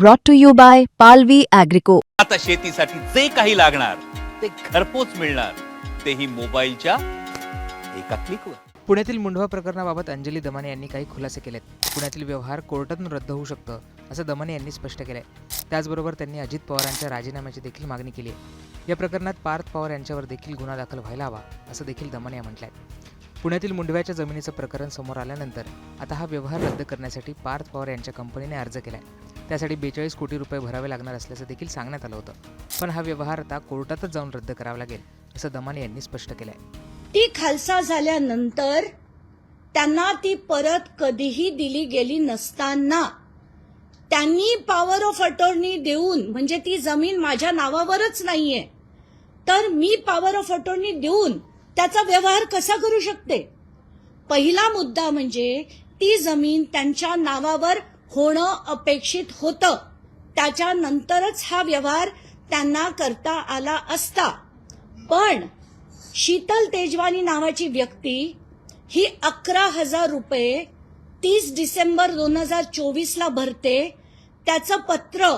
brought to you by Palvi Agrico. आता शेतीसाठी जे काही लागणार ते घरपोच मिळणार. तेही मोबाईलच्या एका क्लिकवर पुण्यातील मुंढवा प्रकरणाबाबत अंजली दमाने यांनी काही खुलासे केलेत. पुण्यातील व्यवहार कोर्टातून रद्द होऊ शकतं असं दमाने यांनी स्पष्ट केलंय. त्याचबरोबर त्यांनी अजित पवारांच्या राजीनाम्याची देखील मागणी केली आहे. या प्रकरणात पार्थ पवार यांच्यावर देखील गुन्हा दाखल व्हायला हवा असं देखील दमाने या म्हटलंय. पुण्यातील मुंडव्याच्या जमिनीचं प्रकरण समोर आल्यानंतर आता हा व्यवहार रद्द करण्यासाठी पार्थ पवार यांच्या कंपनीने अर्ज केलाय. त्यासाठी बेचाळीस कोटी रुपये भरावे लागणार असल्याचं देखील सांगण्यात आलं होतं. पण हा व्यवहार आता कोर्टातच जाऊन रद्द करावा लागेल असं दमाने यांनी स्पष्ट केलंय. ती खालसा झाल्यानंतर त्यांना ती परत कधीही दिली गेली नसताना त्यांनी पॉवर ऑफ अटॉर्नी देऊन म्हणजे ती जमीन माझ्या नावावरच नाहीये तर मी पॉवर ऑफ अटॉर्नी देऊन त्याचा व्यवहार कसा करू शकते? पहिला मुद्दा म्हणजे ती जमीन त्यांच्या नावावर होणं अपेक्षित होतं. त्याच्यानंतरच हा व्यवहार त्यांना करता आला असता. पण शीतल तेजवानी नावाची व्यक्ती ही अकरा हजार रुपये तीस डिसेंबर दोन हजार चोवीसला भरते. त्याचं पत्र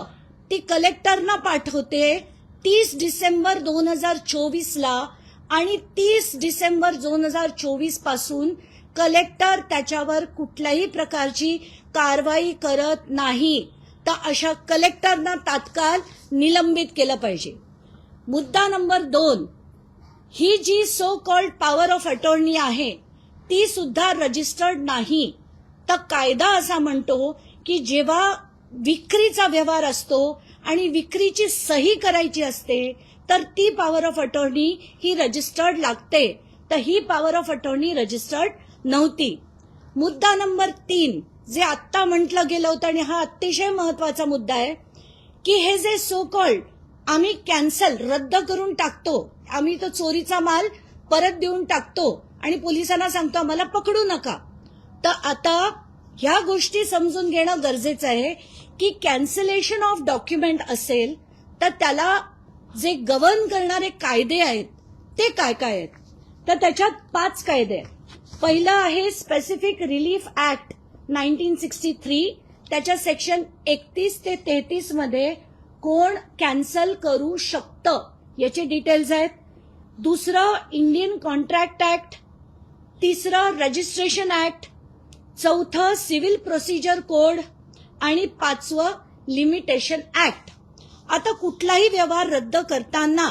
ती कलेक्टरना पाठवते तीस डिसेंबर दोन हजार चोवीसला आणि तीस डिसेंबर दोन हजार चोवीसपासून कलेक्टर त्याच्यावर कुठल्याही प्रकारची कारवाई करत नाही. तर अशा कलेक्टरना तात्काळ निलंबित केलं पाहिजे. मुद्दा नंबर दोन ही जी so called power of attorney आहे ती सुद्धा रजिस्टर्ड नाही. तर कायदा असा म्हणतो की जेव्हा विक्रीचा व्यवहार असतो आणि विक्रीची सही करायची असते तर ती पॉवर ऑफ अटॉर्नी ही रजिस्टर्ड लागते. तर ही पॉवर ऑफ अटॉर्नी रजिस्टर्ड नव्हती. मुद्दा नंबर तीन जे आत्ता म्हटलं गेलं होतं आणि हा अतिशय महत्त्वाचा मुद्दा आहे की हे जे सो कॉल्ड आम्ही कॅन्सल रद्द करून टाकतो आम्ही तो चोरीचा माल परत देऊन टाकतो आणि पोलिसांना सांगतो आम्हाला पकडू नका. तर आता ह्या गोष्टी समजून घेणं गरजेचं आहे की कॅन्सलेशन ऑफ डॉक्युमेंट असेल तर त्याला जे गवर्न करणारे कायदे आहेत ते काय काय आहेत? तर त्याच्यात पाच कायदे आहेत. पहिलं आहे specific relief act nineteen sixty three त्याच्या सेक्शन एकतीस ते तेहतीसमध्ये कोण कॅन्सल करू शकतं? याचे डिटेल्स आहेत. दुसरं इंडियन कॉन्ट्रॅक्ट ऍक्ट तिसरं रजिस्ट्रेशन ऍक्ट चौथं सिव्हिल प्रोसिजर कोड आणि पाचवं लिमिटेशन ऍक्ट आता कुठलाही व्यवहार रद्द करताना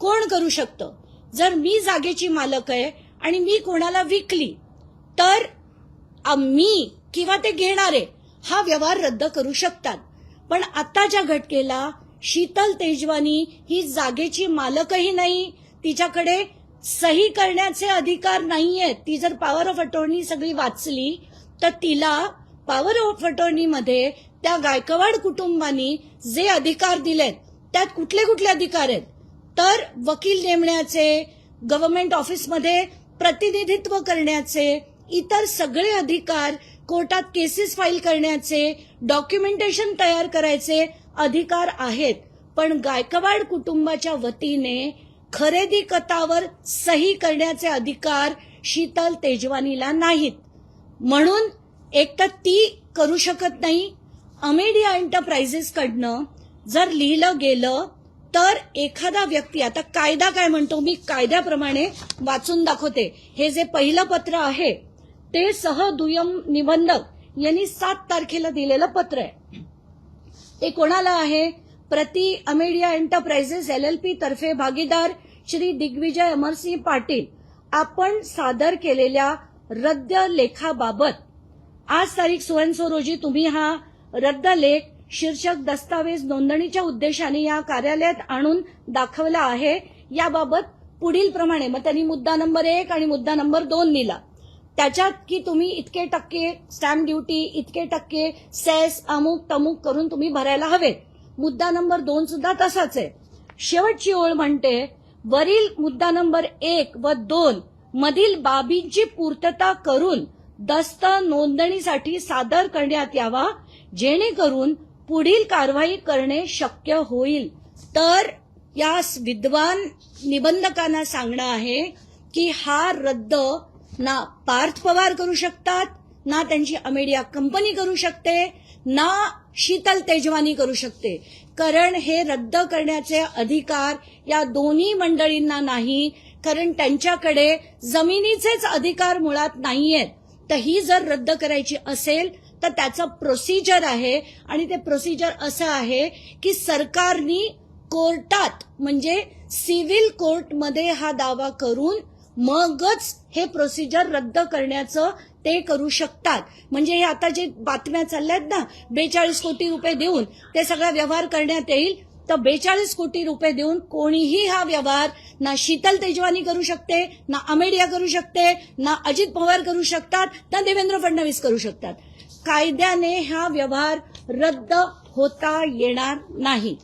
कोण करू शकतं? जर मी जागेची मालक आहे आणि मी कोणाला विकली तर मी किंवा ते घेणारे हा व्यवहार रद्द करू शकतात. पण आताच्या घटकेला शीतल तेजवानी ही जागेची मालकही नाही तिच्याकडे सही करण्याचे अधिकार नाहीये ती जर पॉवर ऑफ अटॉर्नी सगळी वाचली तर तिला पॉवर ऑफ अटॉर्नीमध्ये त्या गायकवाड कुटुंबानी जे अधिकार दिलेत त्यात कुठले कुठले अधिकार आहेत? तर वकील नेमण्याचे गव्हर्नमेंट ऑफिसमध्ये प्रतिनिधित्व करण्याचे इतर सगळे अधिकार कोर्टात केसेस फाईल करण्याचे डॉक्युमेंटेशन तयार करायचे अधिकार आहेत. पण गायकवाड कुटुंबाच्या वतीने खरेदी कतावर सही करण्याचे अधिकार शीतल तेजवानीला नाहीत. म्हणून एक तर ती करू शकत नाही. अमेडिया एंटरप्राइजेसकडनं जर लिहिलं गेलं तर एखादा व्यक्ती आता कायदा काय म्हणतो मी कायद्याप्रमाणे वाचून दाखवते. हे जे पहिलं पत्र आहे ते सह दुय्यम निबंधक यांनी सात तारखेला दिलेलं पत्र आहे. ते कोणाला आहे? प्रति Amedia enterprises L L P तर्फे भागीदार श्री दिग्विजय अमरसिंह पाटील. आपण सादर केलेल्या रद्द लेखाबाबत. आज तारीख सोळा रोजी तुम्ही हा रद्द लेख शीर्षक दस्तावेज नोंदणीच्या उद्देशाने या कार्यालयात आणून दाखवला आहे. याबाबत पुढील प्रमाणे मग त्यांनी मुद्दा नंबर एक आणि मुद्दा नंबर दोन लिहिला. त्याच्यात की तुम्ही इतके टक्के स्टॅम्प ड्युटी इतके टक्के सेस अमुक तमुक करून तुम्ही भरायला हवे मुद्दा नंबर दोन सुद्धा तसाच आहे. शेवटची ओळ म्हणते वरील मुद्दा नंबर एक व दोन मधील बाबींची पूर्तता करून दस्त नोंदणीसाठी सादर करण्यात यावा जेणेकरून पुढील कारवाई करणे शक्य होईल. तर या विद्वान निबंधकांना सांगणं आहे की हा रद्द ना पार्थ पवार करू शकतात ना त्यांची अमेडिया कंपनी करू शकते ना शीतल तेजवानी करू शकते. कारण हे रद्द करण्याचे अधिकार या दोन्ही मंडळींना नाही कारण त्यांच्याकडे जमिनीचेच अधिकार मुळात नाहीयेत. तर ही जर रद्द करायची असेल तर त्याचं प्रोसिजर आहे आणि ते प्रोसिजर असं आहे की सरकारनी कोर्टात म्हणजे सिव्हिल कोर्टमध्ये हा दावा करून मगच हे प्रोसिजर रद्द करण्याचं ते करू शकतात. म्हणजे हे आता जे बातम्या चालल्यात ना बेचाळीस कोटी रुपये देऊन ते सगळा व्यवहार करण्यात येईल तर बेचाळीस कोटी रुपये देऊन कोणीही हा व्यवहार ना शीतल तेजवानी करू शकते ना अमेडिया करू शकते ना अजित पवार करू शकतात ना देवेंद्र फडणवीस करू शकतात. कायद्याने हा व्यवहार रद्द होता येणार नाही.